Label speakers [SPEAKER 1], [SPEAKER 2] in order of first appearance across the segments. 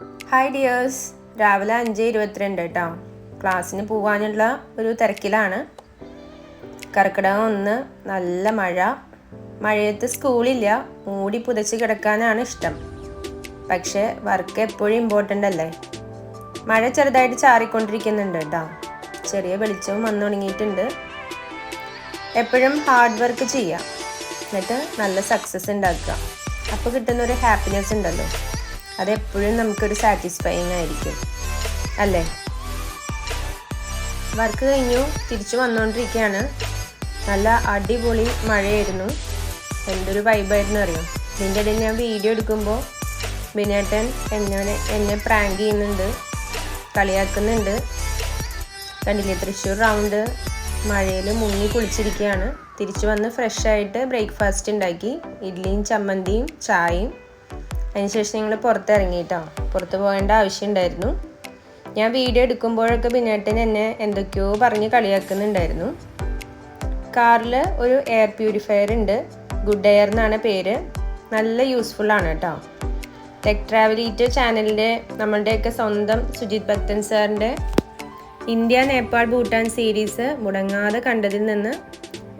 [SPEAKER 1] Hi dears രാവിലെ അഞ്ച് ഇരുപത്തിരണ്ട് കേട്ടോ ക്ലാസ്സിന് പോകാനുള്ള ഒരു തിരക്കിലാണ്. കർക്കിടകം ഒന്ന് നല്ല മഴ. മഴയത്ത് സ്കൂളില്ല. മൂടി പുതച്ച് കിടക്കാനാണ് ഇഷ്ടം. പക്ഷേ വർക്ക് എപ്പോഴും ഇമ്പോർട്ടന്റ് അല്ലേ? മഴ ചെറുതായിട്ട് ചാറിക്കൊണ്ടിരിക്കുന്നുണ്ട് കേട്ടോ ചെറിയ വെളിച്ചവും വന്നു തുടങ്ങിയിട്ടുണ്ട് എപ്പോഴും ഹാർഡ് വർക്ക് ചെയ്യുക എന്നിട്ട് നല്ല സക്സസ് ഉണ്ടാക്കുക. അപ്പോൾ കിട്ടുന്ന ഒരു ഹാപ്പിനെസ് ഉണ്ടല്ലോ. അതെപ്പോഴും നമുക്കൊരു സാറ്റിസ്ഫൈങ് ആയിരിക്കും. അല്ലേ? വർക്ക് കഴിഞ്ഞു തിരിച്ചു വന്നുകൊണ്ടിരിക്കുകയാണ് നല്ല അടിപൊളി മഴയായിരുന്നു. എന്തൊരു വൈബായിരുന്നു അറിയാം? ഇതിന്റെ ഇടയിൽ ഞാൻ വീഡിയോ എടുക്കുമ്പോൾ ബിനേട്ടൻ എന്നെ എന്നെ പ്രാങ്ക് ചെയ്യുന്നുണ്ട് കളിയാക്കുന്നുണ്ട്. കണ്ടില്ലേ? തൃശ്ശൂർ റൗണ്ട് മഴയിൽ മുങ്ങി കുളിച്ചിരിക്കുകയാണ് തിരിച്ചു വന്ന് ഫ്രഷ് ആയിട്ട് ബ്രേക്ക്ഫാസ്റ്റ് ഉണ്ടാക്കി. ഇഡ്ഡലിയും ചമ്മന്തിയും ചായയും അതിനുശേഷം ഞങ്ങൾ പുറത്തിറങ്ങിയിട്ടോ പുറത്ത് പോകേണ്ട ആവശ്യമുണ്ടായിരുന്നു. ഞാൻ വീഡിയോ എടുക്കുമ്പോഴൊക്കെ ബിനേട്ടൻ എന്നെ എന്തൊക്കെയോ പറഞ്ഞ് കളിയാക്കുന്നുണ്ടായിരുന്നു. കാറിൽ ഒരു എയർ പ്യൂരിഫയർ ഉണ്ട്. ഗുഡ് എയർ എന്നാണ് പേര്. നല്ല യൂസ്ഫുൾ ആണ് കേട്ടോ. ടെക് ട്രാവലീറ്റ് ചാനലിന്റെ നമ്മളുടെയൊക്കെ സ്വന്തം സുജിത് ഭക്തൻ സാറിന്റെ ഇന്ത്യ നേപ്പാൾ ഭൂട്ടാൻ സീരീസ് മുടങ്ങാതെ കണ്ടതിൽ നിന്ന്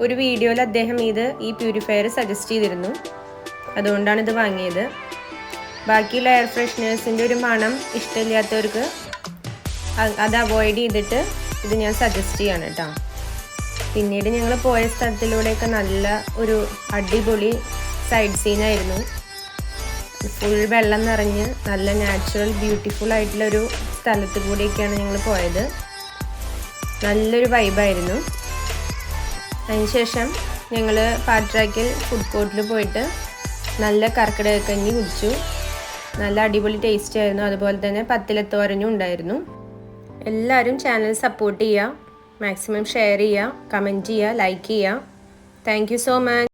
[SPEAKER 1] ഒരു വീഡിയോയിൽ അദ്ദേഹം ഇത് ഈ പ്യൂരിഫയർ സജസ്റ്റ് ചെയ്തിരുന്നു. അതുകൊണ്ടാണ് ഇത് വാങ്ങിയത്. ബാക്കിയുള്ള എയർ ഫ്രഷ്നേഴ്സിന്റെ ഒരു മണം ഇഷ്ടമില്ലാത്തവർക്ക് അത് അവോയ്ഡ് ചെയ്തിട്ട് ഇത് ഞാൻ സജസ്റ്റ് ചെയ്യാണ് കേട്ടോ പിന്നീട് ഞങ്ങൾ പോയ സ്ഥലത്തിലൂടെയൊക്കെ നല്ല ഒരു അടിപൊളി സൈഡ് സീനായിരുന്നു ഫുൾ വെള്ളം നിറഞ്ഞ് നല്ല നാച്ചുറൽ ബ്യൂട്ടിഫുൾ ആയിട്ടുള്ള ഒരു സ്ഥലത്ത് കൂടിയൊക്കെയാണ് ഞങ്ങൾ പോയത്. നല്ലൊരു വൈബായിരുന്നു അതിനുശേഷം ഞങ്ങൾ പാട്രാക്കിൽ ഫുഡ് കോർട്ടിൽ പോയിട്ട് നല്ല കർക്കിടക കഞ്ഞി കുടിച്ചു. നല്ല അടിപൊളി ടേസ്റ്റ് ആയിരുന്നു. അതുപോലെ തന്നെ പത്തിലത്തോരനും ഉണ്ടായിരുന്നു. എല്ലാവരും ചാനൽ സപ്പോർട്ട് ചെയ്യുക. മാക്സിമം ഷെയർ ചെയ്യുക. കമന്റ് ചെയ്യുക. ലൈക്ക് ചെയ്യുക. Thank so much